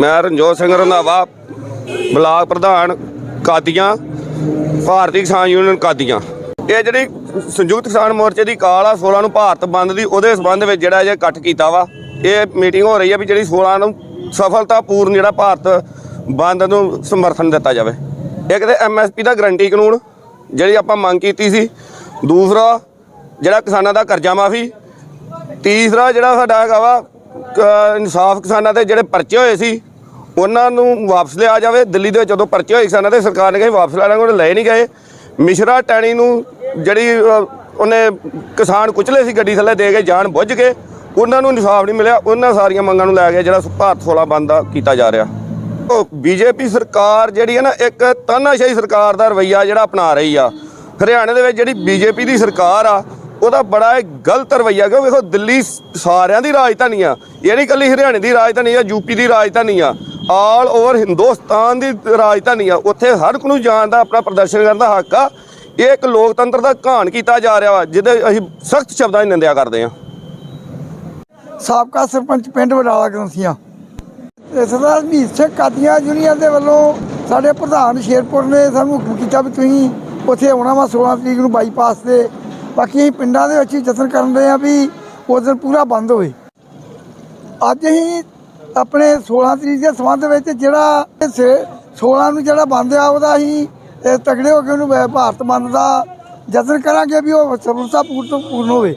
ਮੈਂ ਰਣਜੋਤ ਸਿੰਘ ਰੰਧਾਵਾ, ਬਲਾਕ ਪ੍ਰਧਾਨ, ਕਾਦੀਆਂ, ਭਾਰਤੀ ਕਿਸਾਨ ਯੂਨੀਅਨ ਕਾਦੀਆਂ। ਇਹ ਜਿਹੜੀ ਸੰਯੁਕਤ ਕਿਸਾਨ ਮੋਰਚੇ ਦੀ ਕਾਲ ਆ 16 ਨੂੰ ਭਾਰਤ ਬੰਦ ਦੀ, ਉਹਦੇ ਸਬੰਧ ਵਿੱਚ ਜਿਹੜਾ ਇਹ ਇਕੱਠ ਕੀਤਾ ਵਾ। ਇਹ ਮੀਟਿੰਗ ਹੋ ਰਹੀ ਆ ਵੀ ਜਿਹੜੀ 16 ਨੂੰ ਸਫਲਤਾਪੂਰਨ ਜਿਹੜਾ ਭਾਰਤ ਬੰਦ ਨੂੰ ਸਮਰਥਨ ਦਿੱਤਾ ਜਾਵੇ। ਇੱਕ ਤੇ ਐਮਐਸਪੀ ਦਾ ਗਰੰਟੀ ਕਾਨੂੰਨ, ਜਿਹੜੀ ਆਪਾਂ ਮੰਗ ਕੀਤੀ ਸੀ। ਦੂਸਰਾ, ਜਿਹੜਾ ਕਿਸਾਨਾਂ ਦਾ ਕਰਜ਼ਾ ਮਾਫੀ। ਤੀਸਰਾ, ਜਿਹੜਾ ਸਾਡਾ ਹੈਗਾ ਵਾ ਇਨਸਾਫ ਕਿਸਾਨਾਂ ਦੇ ਜਿਹੜੇ ਪਰਚੇ ਹੋਏ ਸੀ, ਉਹਨਾਂ ਨੂੰ ਵਾਪਸ ਲਿਆ ਜਾਵੇ। ਦਿੱਲੀ ਦੇ ਜਦੋਂ ਪਰਚੇ ਹੋਏ ਕਿਸਾਨਾਂ ਦੇ, ਸਰਕਾਰ ਨੇ ਕਿਹਾ ਵਾਪਸ ਲੈ ਲਾਂਗੇ ਉਹ ਲਏ ਨਹੀਂ ਗਏ। ਮਿਸ਼ਰਾ ਟੈਣੀ ਨੂੰ ਜਿਹੜੀ ਉਹਨੇ ਕਿਸਾਨ ਕੁਚਲੇ ਸੀ ਗੱਡੀ ਥੱਲੇ ਦੇ ਕੇ ਜਾਣ ਬੁੱਝ ਕੇ, ਉਹਨਾਂ ਨੂੰ ਇਨਸਾਫ ਨਹੀਂ ਮਿਲਿਆ। ਉਹਨਾਂ ਸਾਰੀਆਂ ਮੰਗਾਂ ਨੂੰ ਲੈ ਕੇ ਜਿਹੜਾ ਭਾਰਤ 16 ਬੰਦ ਦਾ ਕੀਤਾ ਜਾ ਰਿਹਾ। ਉਹ ਬੀਜੇਪੀ ਸਰਕਾਰ ਜਿਹੜੀ ਹੈ ਨਾ, ਇੱਕ ਤਾਨਾਸ਼ਾਹੀ ਸਰਕਾਰ ਦਾ ਰਵਈਆ ਜਿਹੜਾ ਅਪਣਾ ਰਹੀ ਆ। ਹਰਿਆਣੇ ਦੇ ਵਿੱਚ ਜਿਹੜੀ ਬੀਜੇਪੀ ਦੀ ਸਰਕਾਰ ਆ ਉਹਦਾ ਬੜਾ ਇੱਕ ਗਲਤ ਰਵਈਆ, ਕਿਉਂ ਵੇਖੋ ਦਿੱਲੀ ਸਾਰਿਆਂ ਦੀ ਰਾਜਧਾਨੀ ਆ। ਇਹ ਨਹੀਂ ਕੱਲੀ ਹਰਿਆਣੇ ਦੀ ਰਾਜਧਾਨੀ ਆ ਯੂਪੀ ਦੀ ਰਾਜਧਾਨੀ ਆ। ਆਲ ਓਵਰ ਹਿੰਦੁਸਤਾਨ ਦੀ ਰਾਜਧਾਨੀ ਆ। ਉੱਥੇ ਹਰ ਇੱਕ ਨੂੰ ਜਾਣ ਦਾ ਆਪਣਾ ਪ੍ਰਦਰਸ਼ਨ ਕਰਨ ਦਾ ਹੱਕ ਆ। ਇਹ ਇੱਕ ਲੋਕਤੰਤਰ ਦਾ ਘਾਣ ਕੀਤਾ ਜਾ ਰਿਹਾ ਵਾ, ਜਿਹਦੇ ਅਸੀਂ ਸਖਤ ਸ਼ਬਦਾਂ 'ਚ ਨਿੰਦਿਆ ਕਰਦੇ ਆ। ਸਾਬਕਾ ਸਰਪੰਚ ਪਿੰਡ ਵਡਾਲਾ ਗ੍ਰੰਥੀਆਂ ਸਰਦਾਰ ਮੀਤ ਸਿੰਘ ਕਾਦੀਆਂ ਯੂਨੀਅਨ ਦੇ ਵੱਲੋਂ ਸਾਡੇ ਪ੍ਰਧਾਨ ਸ਼ੇਰਪੁਰ ਨੇ ਸਾਨੂੰ ਹੁਕਮ ਕੀਤਾ ਵੀ ਤੁਸੀਂ ਉੱਥੇ ਆਉਣਾ ਵਾ 16 ਤਰੀਕ ਨੂੰ ਬਾਈਪਾਸ ਤੇ। ਬਾਕੀ ਅਸੀਂ ਪਿੰਡਾਂ ਦੇ ਵਿੱਚ ਹੀ ਯਤਨ ਕਰਨ ਰਹੇ ਆ ਵੀ ਉਸ ਦਿਨ ਪੂਰਾ ਬੰਦ ਹੋਵੇ। ਅੱਜ ਅਸੀਂ ਆਪਣੇ 16 ਤਰੀਕ ਦੇ ਸੰਬੰਧ ਵਿੱਚ ਜਿਹੜਾ ਇਹ 16 ਨੂੰ ਜਿਹੜਾ ਬੰਦ ਆ, ਉਹਦਾ ਅਸੀਂ ਤਗੜੇ ਹੋ ਕੇ ਉਹਨੂੰ ਭਾਰਤ ਬੰਦ ਦਾ ਯਤਨ ਕਰਾਂਗੇ ਵੀ ਉਹ ਸਫਲਤਾ ਪੂਰਨ ਪੂਰਨ ਹੋਵੇ।